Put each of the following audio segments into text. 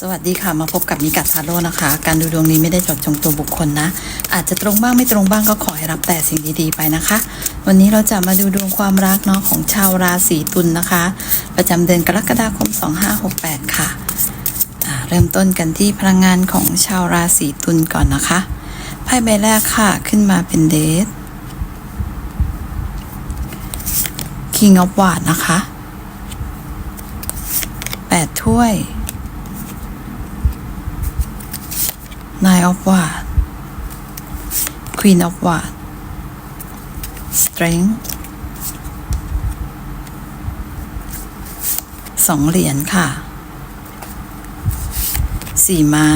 สวัสดีค่ะ มาพบกับนิกัดทาโร่นะคะ การดูดวงนี้ไม่ได้จาะจงตัวบุคคลนะ อาจจะตรงบ้างไม่ตรงบ้างก็ขอให้รับแต่สิ่งดีๆไปนะคะ วันนี้เราจะมาดูดวงความรักเนาะของชาวราศีตุลนะคะ ประจำเดือนกรกฎาคม 2568 ค่ะอ่าเริ่มต้นกันที่พลังงานของชาวราศีตุลก่อนนะคะไพ่ใบแรกค่ะขึ้นมาเป็นเดท King of w a n d นะคะแปดถ้วย Nine of w a n d Queen of w a n d Strength สองเหรียญค่ะ สี่ไม้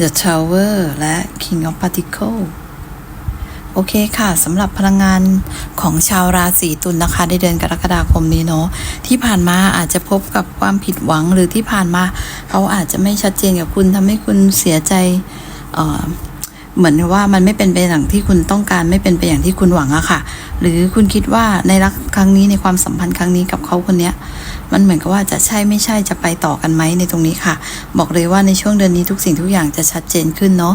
The Tower และ King of Particle โอเคค่ะสำหรับพลังงานของชาวราศีตุลนะคะในเดือนกรกฎาคมนี้เนาะที่ผ่านมาอาจจะพบกับความผิดหวังหรือที่ผ่านมา เขาอาจจะไม่ชัดเจนกับคุณทำให้คุณเสียใจเออเหมือนว่ามันไม่เป็นไปอย่างที่คุณต้องการไม่เป็นไปอย่างที่คุณหวังอะค่ะ หรือคุณคิดว่าในรักครั้งนี้ในความสัมพันธ์ครั้งนี้กับเขาคนเนี้ยมันเหมือนกับว่าจะใช่ไม่ใช่จะไปต่อกันไหมในตรงนี้ค่ะ บอกเลยว่าในช่วงเดือนนี้ทุกสิ่งทุกอย่างจะชัดเจนขึ้นเนาะ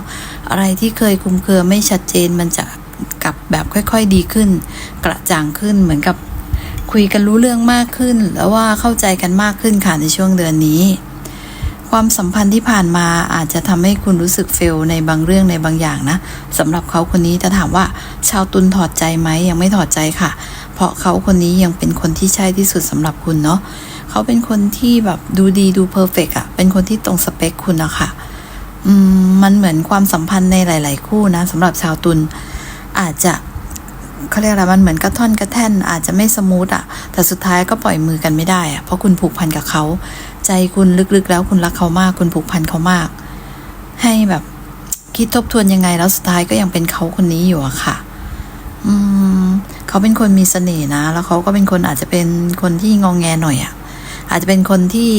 อะไรที่เคยคลุมเครือไม่ชัดเจนมันจะ กับแบบค่อย ๆดีขึ้น กระจ่างขึ้นเหมือนกับคุยกันรู้เรื่องมากขึ้น แล้วว่าเข้าใจกันมากขึ้นค่ะในช่วงเดือนนี้ ความสัมพันธ์ที่ผ่านมาอาจจะทำให้คุณรู้สึกเฟลในบางเรื่องในบางอย่างนะสำหรับเขาคนนี้จะถามว่าชาวตุลถอดใจไหมยังไม่ถอดใจค่ะ เพราะเขาคนนี้ยังเป็นคนที่ใช่ที่สุดสำหรับคุณเนาะเขาเป็นคนที่แบบดูดีดูเพอร์เฟกอะเป็นคนที่ตรงสเปคคุณนะค่ะมมันเหมือนความสัมพันธ์ในหลาย ๆ คู่นะสำหรับชาวตุล อาจจะเขาเรียกอะไรมันเหมือนกระท่อนกระแท่น อาจจะไม่สมูทอะแต่สุดท้ายก็ปล่อยมือกันไม่ได้อะเพราะคุณผูกพันกับเขา ใจคุณลึกๆ แล้วคุณรักเขามาก คุณผูกพันเขามาก ให้แบบคิดทบทวนยังไงแล้วสุดท้ายก็ยังเป็นเขาคนนี้อยู่อะค่ะ อืมเขาเป็นคนมีเสน่ห์นะ แล้วเขาก็เป็นคนอาจจะเป็นคนที่งองแงหน่อยอะอาจจะเป็นคนที่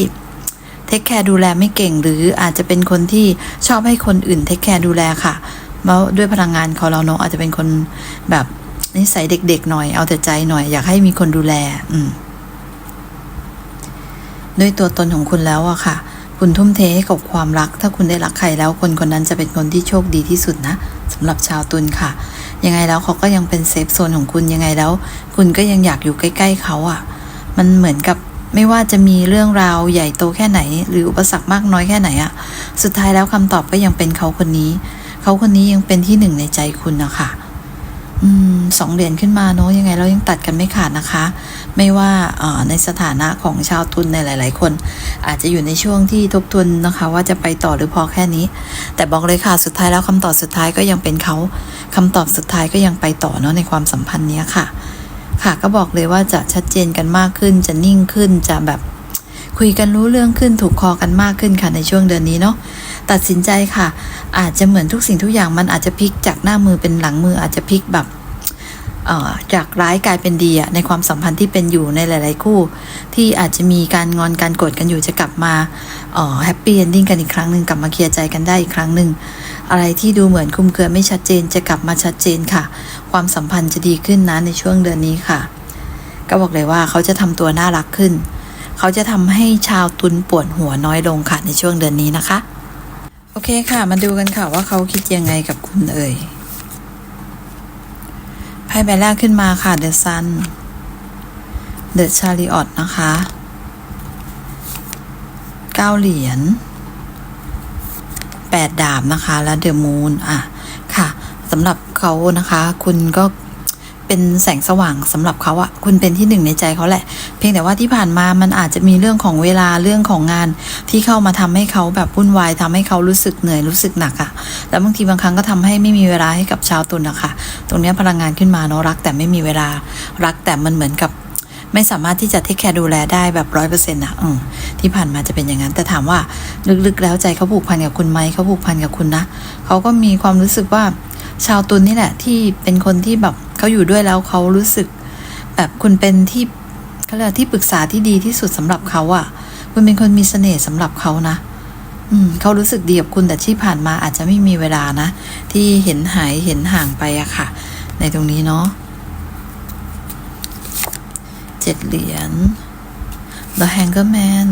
เทคแคร์ดูแลไม่เก่งหรืออาจจะเป็นคนที่ชอบให้คนอื่นเทคแคร์ดูแลค่ะ แล้วด้วยพลังงานเขาเราเนาะอาจจะเป็นคนแบบนิสัยเด็กๆหน่อยเอาแต่ใจหน่อยอยากให้มีคนดูแล อืม ด้วยตัวตนของคุณแล้วอะค่ะ คุณทุ่มเทให้กับความรัก ถ้าคุณได้รักใครแล้วคนคนนั้นจะเป็นคนที่โชคดีที่สุดนะสำหรับชาวตุลค่ะ ยังไงแล้วเขาก็ยังเป็นเซฟโซนของคุณยังไงแล้ว คุณก็ยังอยากอยู่ใกล้ ๆเขาอะมันเหมือนกับไม่ว่าจะมีเรื่องราวใหญ่โตแค่ไหน หรืออุปสรรคมากน้อยแค่ไหนอะสุดท้ายแล้วคำตอบก็ยังเป็นเขาคนนี้ เขาคนนี้ยังเป็นที่หนึ่งในใจคุณนะคะอืมสองเหรียญขึ้นมาเนาะยังไงเรายังตัดกันไม่ขาดนะคะ ไม่ว่าในสถานะของชาวทุนในหลาย ๆ คน อาจจะอยู่ในช่วงที่ทบทวนนะคะ ว่าจะไปต่อหรือพอแค่นี้ แต่บอกเลยค่ะสุดท้ายแล้วคำตอบสุดท้ายก็ยังเป็นเขาคำตอบสุดท้ายก็ยังไปต่อเนาะในความสัมพันธ์นี้ค่ะ ค่ะก็บอกเลยว่าจะชัดเจนกันมากขึ้น จะนิ่งขึ้นจะแบบคุยกันรู้เรื่องขึ้นถูกคอกันมากขึ้นค่ะในช่วงเดือนนี้เนาะ ตัดสินใจค่ะ อาจจะเหมือนทุกสิ่งทุกอย่างมันอาจจะพลิกจากหน้ามือเป็นหลังมืออาจจะพลิกแบบจากร้ายกลายเป็นดีอะในความสัมพันธ์ที่เป็นอยู่ในหลาย ๆ คู่ ที่อาจจะมีการงอนการโกรธกันอยู่จะกลับมาแฮปปี้เอนดิ้งกันอีกครั้งหนึ่งกลับมาเคลียร์ใจกันได้อีกครั้งหนึ่งอะไรที่ดูเหมือนคุมเครือไม่ชัดเจนจะกลับมาชัดเจนค่ะ ความสัมพันธ์จะดีขึ้นนะในช่วงเดือนนี้ค่ะ ก็บอกเลยว่าเขาจะทำตัวน่ารักขึ้น เขาจะทำให้ชาวตุนปวดหัวน้อยลงค่ะในช่วงเดือนนี้นะคะ โอเคค่ะ มาดูกันค่ะว่าเขาคิดยังไงกับคุณเอ่ยไพ่ใบแรกขึ้นมาค่ะ The Sun The Chariot นะคะเก้าเหรียญแปดดาบนะคะ แล้ว The Moon อะค่ะสำหรับเขานะคะ คุณก็ เป็นแสงสว่างสำหรับเขาอะคุณเป็นที่หนึ่งในใจเขาแหละ เพียงแต่ว่าที่ผ่านมามันอาจจะมีเรื่องของเวลาเรื่องของงาน ที่เข้ามาทำให้เขาแบบวุ่นวายทำให้เขารู้สึกเหนื่อยรู้สึกหนักอะแล้วบางทีบางครั้งก็ทำให้ไม่มีเวลาให้กับชาวตุลนะคะตรงเนี้ยพลังงานขึ้นมาเนาะรักแต่ไม่มีเวลารักแต่มันเหมือนกับไม่สามารถที่จะเทคแคร์ดูแลได้แบบร้อยเปอร์เซ็นต์อะอืมที่ผ่านมาจะเป็นอย่างนั้น แต่ถามว่าลึกๆ แล้วใจเขาผูกพันกับคุณไหมเขาผูกพันกับคุณนะเขาก็มีความรู้สึกว่าชาวตุลนี่แหละที่เป็นคนที่แบบ เขาอยู่ด้วยแล้วเขารู้สึก แบบคุณเป็นที่เขาเรียกที่ปรึกษาที่ดีที่สุดสำหรับเขาอะคุณเป็นคนมีเสน่ห์สำหรับเขานะอืมเขารู้สึกดีกับคุณแต่ที่ผ่านมาอาจจะไม่มีเวลานะ ที่เห็นหายเห็นห่างไปอะค่ะ ในตรงนี้เนาะเจ็ดเหรียญ The Hanger Man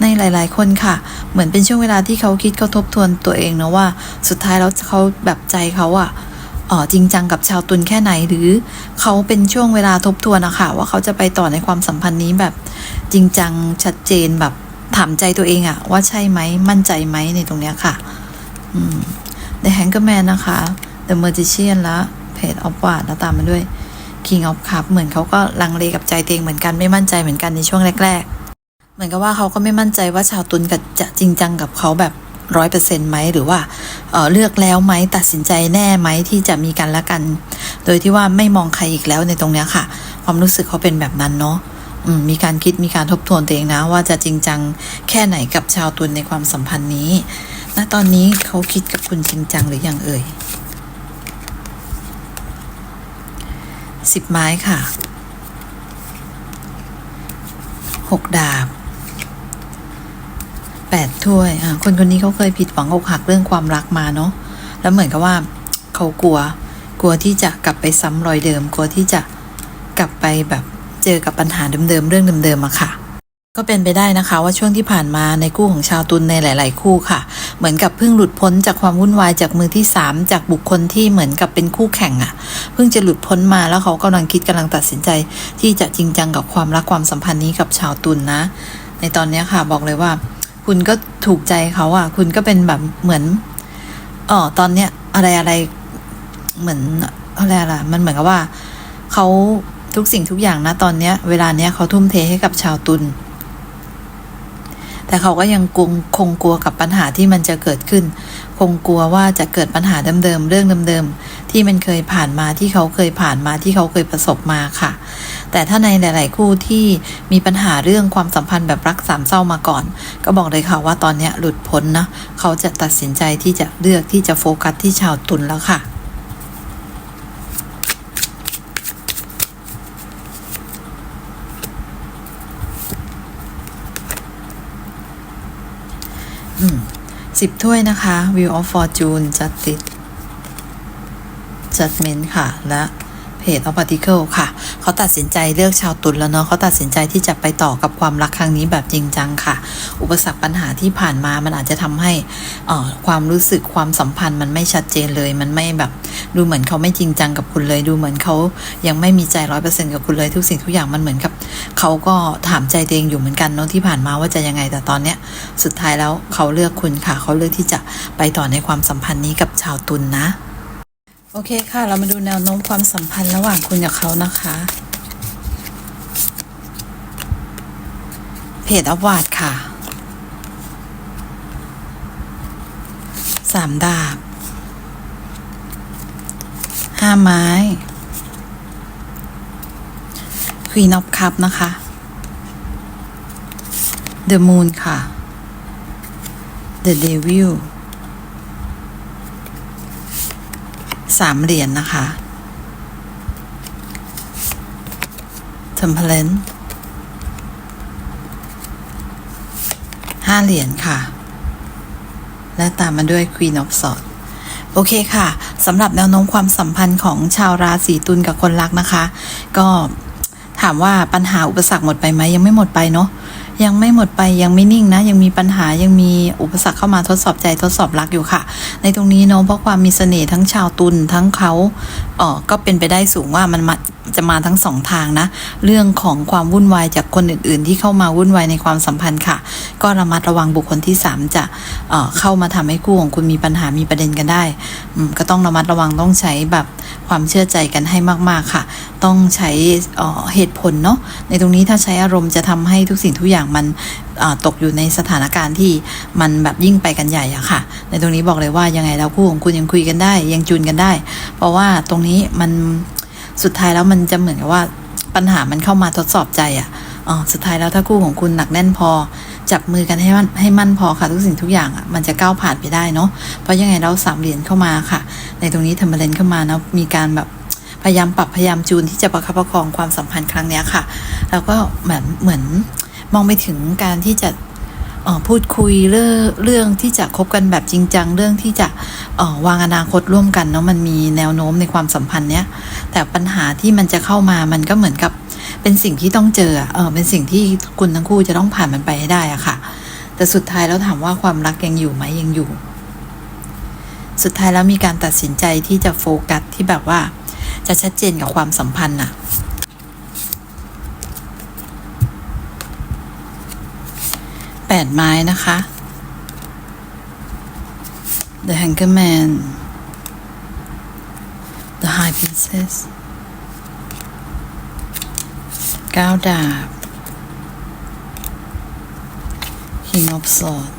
ในหลาย ๆ คนค่ะ เหมือนเป็นช่วงเวลาที่เขาคิดเขาทบทวนตัวเองนะว่า สุดท้ายแล้วเขาแบบใจเขาอะ จริงจังกับชาวตุลแค่ไหนหรือเขาเป็นช่วงเวลาทบทวนอะค่ะว่าเขาจะไปต่อในความสัมพันธ์นี้แบบจริงจังชัดเจนแบบถามใจตัวเองอะว่าใช่ไหมมั่นใจไหมในตรงเนี้ยค่ะอืม The Hangerman นะคะ The Magician และ Page of Wands แล้วตามมาด้วย King of Cup เหมือนเขาก็ลังเลกับใจตัวเองเหมือนกันไม่มั่นใจเหมือนกันในช่วงแรก ๆ เหมือนกับว่าเขาก็ไม่มั่นใจว่าชาวตุลกับจะจริงจังกับเขาแบบ ร้อยเปอร์เซ็นต์ไหมหรือว่าเเลือกแล้วไหมตัดสินใจแน่ไหมที่จะมีกันละกัน โดยที่ว่าไม่มองใครอีกแล้วในตรงเนี้ยค่ะ ความรู้สึกเขาเป็นแบบนั้นเนาะมมีการคิดมีการทบทวนตัวเองนะ ว่าจะจริงจังแค่ไหนกับชาวตุลในความสัมพันธ์นี้ณตอนนี้เขาคิดกับคุณจริงจังหรือยังเอ่ยสิบไม้ค่ะหกดาบ แปดถ้วยอ่าคนคนนี้เขาเคยผิดหวังอกหักเรื่องความรักมาเนาะแล้วเหมือนกับว่าเขากลัว กลัวที่จะกลับไปซ้ำรอยเดิม กลัวที่จะกลับไปแบบเจอกับปัญหาเดิมๆเรื่องเดิมๆอะค่ะ ก็เป็นไปได้นะคะว่าช่วงที่ผ่านมาในคู่ของชาวตุลในหลาย ๆ คู่ค่ะ เหมือนกับเพิ่งหลุดพ้นจากความวุ่นวายจากมือที่สามจากบุคคลที่เหมือนกับเป็นคู่แข่งอะเพิ่งจะหลุดพ้นมาแล้วเขากำลังคิดกำลังตัดสินใจ ที่จะจริงจังกับความรักความสัมพันธ์นี้กับชาวตุลนะในตอนนี้ค่ะบอกเลยว่า คุณก็ถูกใจเขาอะ คุณก็เป็นแบบเหมือนอ๋อตอนเนี้ยอะไรอะไรเหมือนอะไรอะไรมันเหมือนกับว่าเขาทุกสิ่งทุกอย่างนะตอนเนี้ย เวลาเนี้ยเขาทุ่มเทให้กับชาวตุลแต่เขาก็ยังกงคงกลัวกับปัญหาที่มันจะเกิดขึ้น คงกลัวว่าจะเกิดปัญหาเดิมๆเรื่องเดิมๆ ที่มันเคยผ่านมาที่เขาเคยผ่านมาที่เขาเคยประสบมาค่ะ แต่ถ้าในหลาย ๆ คู่ที่มีปัญหาเรื่องความสัมพันธ์แบบรักสามเศร้ามาก่อน ก็บอกเลยค่ะว่าตอนนี้หลุดพ้นนะเขาจะตัดสินใจที่จะเลือกที่จะโฟกัสที่ชาวตุลแล้วค่ะอืมสิบถ้วยนะคะ Wheel of Fortune Justice Judgment ค่ะ และ Page of Particle ค่ะ เขาตัดสินใจเลือกชาวตุลแล้วเนาะเขาตัดสินใจที่จะไปต่อกับความรักครั้งนี้แบบจริงจังค่ะ อุปสรรคปัญหาที่ผ่านมามันอาจจะทำให้อ่อความรู้สึกความสัมพันธ์มันไม่ชัดเจนเลย มันไม่แบบดูเหมือนเขาไม่จริงจังกับคุณเลย ดูเหมือนเขายังไม่มีใจร้อยเปอร์เซ็นต์กับคุณเลย ทุกสิ่งทุกอย่างมันเหมือนกับเขาก็ถามใจตัวเองอยู่เหมือนกันเนาะที่ผ่านมาว่าจะยังไงแต่ตอนเนี้ยสุดท้ายแล้วเขาเลือกคุณค่ะ เขาเลือกที่จะไปต่อในความสัมพันธ์นี้กับชาวตุลนนะ โอเคค่ะ เรามาดูแนวโน้มความสัมพันธ์ระหว่างคุณกับเขานะคะ เพจอวาดค่ะ สามดาบ ห้าไม้ ควีนอ f คัพนะคะ The Moon ค่ะ The Devil สามเหรียญนนะคะ Temperance ห้าเหรียญค่ะ และตามมาด้วย Queen of Swords โอเคค่ะสำหรับแนวโน้มความสัมพันธ์ของชาวราศีตุลกับคนรักนะคะ ก็ถามว่าปัญหาอุปสรรคหมดไปไหมยังไม่หมดไปเนาะ ยังไม่หมดไปยังไม่นิ่งนะ ยังมีปัญหายังมีอุปสรรคเข้ามาทดสอบใจทดสอบรักอยู่ค่ะ ในตรงนี้เนาะเพราะความมีเสน่ห์ทั้งชาวตุลทั้งเขาเออก็เป็นไปได้สูงว่ามันมาจะมาทั้งสองทางนะ เรื่องของความวุ่นวายจากคนอื่น ๆ ที่เข้ามาวุ่นวายในความสัมพันธ์ค่ะ ก็ระมัดระวังบุคคลที่สามจะเออเข้ามาทำให้คู่ของคุณมีปัญหามีประเด็นกันได้ก็ต้องระมัดระวังต้องใช้แบบความเชื่อใจกันให้มาก ๆ ค่ะ ต้องใช้เอ่อเหตุผลเนาะในตรงนี้ถ้าใช้อารมณ์จะทำให้ทุกสิ่งทุกอย่างมันตกอยู่ในสถานการณ์ที่มันแบบยิ่งไปกันใหญ่อะค่ะ ในตรงนี้บอกเลยว่ายังไงแล้วคู่ของคุณยังคุยกันได้ ยังจูนกันได้ เพราะว่าตรงนี้มันสุดท้ายแล้วมันจะเหมือนกับว่าปัญหามันเข้ามาทดสอบใจอะอ๋อสุดท้ายแล้วถ้าคู่ของคุณหนักแน่นพอ จับมือกันให้มันให้มั่นพอค่ะ ทุกสิ่งทุกอย่างอะมันจะก้าวผ่านไปได้เนาะเพราะยังไงเราสามเหรียญเข้ามาค่ะ ในตรงนี้ทำมาเลนเข้ามานะมีการแบบพยายามปรับพยายามจูนที่จะประคับประคองความสัมพันธ์ครั้งนี้ค่ะ แล้วก็เหมือนเหมือน มองไปถึงการที่จะพูดคุยเรื่องเรื่องที่จะคบกันแบบจริงจังเรื่องที่จะวางอนาคตร่วมกันเนาะมันมีแนวโน้มในความสัมพันธ์เนี้ยแต่ปัญหาที่มันจะเข้ามามันก็เหมือนกับเป็นสิ่งที่ต้องเจอเออเป็นสิ่งที่คุณทั้งคู่จะต้องผ่านมันไปให้ได้อะค่ะ แต่สุดท้ายแล้วถามว่าความรักยังอยู่ไหมยังอยู่ สุดท้ายแล้วมีการตัดสินใจที่จะโฟกัสที่แบบว่า จะชัดเจนกับความสัมพันธ์น่ะ แปดไม้นะคะ The Hanger Man The High Princess เก้าดาบ King of Swords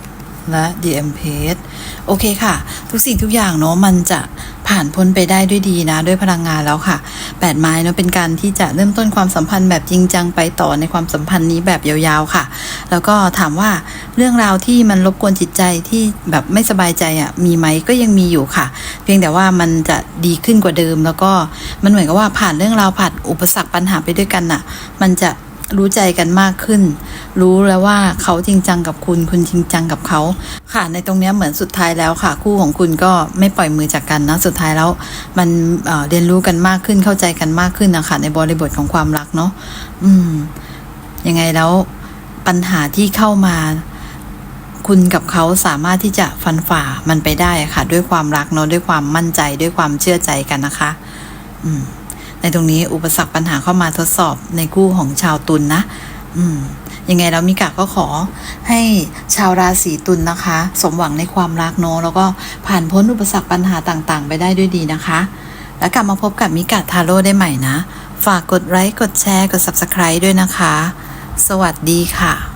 และ The Empress โอเคค่ะ ทุกสิ่งทุกอย่างเนาะมันจะ ผ่านพ้นไปได้ด้วยดีนะ ด้วยพลังงานแล้วค่ะแปดไม้เนาะเป็นการที่จะเริ่มต้นความสัมพันธ์แบบจริงจังไปต่อในความสัมพันธ์นี้แบบยาวๆค่ะ แล้วก็ถามว่าเรื่องราวที่มันรบกวนจิตใจที่แบบไม่สบายใจอะ่ะมีไหมก็ยังมีอยู่ค่ะ เพียงแต่ว่ามันจะดีขึ้นกว่าเดิม แล้วก็มันเหมือนกับว่าผ่านเรื่องราวผ่านอุปสรรคปัญหาไปด้วยกันน่ะ มันจะ รู้ใจกันมากขึ้น รู้แล้วว่าเขาจริงจังกับคุณ คุณจริงจังกับเขา ค่ะ ในตรงนี้เหมือนสุดท้ายแล้วค่ะ คู่ของคุณก็ไม่ปล่อยมือจากกันนะ สุดท้ายแล้วมันเเรียนรู้กันมากขึ้น เข้าใจกันมากขึ้นนะคะในบริบทของความรักเนาะ อืม ยังไงแล้วปัญหาที่เข้ามา คุณกับเขาสามารถที่จะฟันฝ่ามันไปได้ค่ะ ด้วยความรักเนาะ ด้วยความมั่นใจ ด้วยความเชื่อใจกันนะคะ อืม ในตรงนี้อุปสรรคปัญหาเข้ามาทดสอบในคู่ของชาวตุลนนะอืมยังไงแล้วมิกะก็ขอให้ชาวราศีตุลนนะคะ สมหวังในความรักเนอะแล้วก็ผ่านพ้นอุปสรรคปัญหาต่างๆ ไปได้ด้วยดีนะคะ แล้วกลับมาพบกับมิกะทาโร่ได้ใหม่นะ ฝากกดไลค์กดแชร์กด Subscribe ด้วยนะคะ สวัสดีค่ะ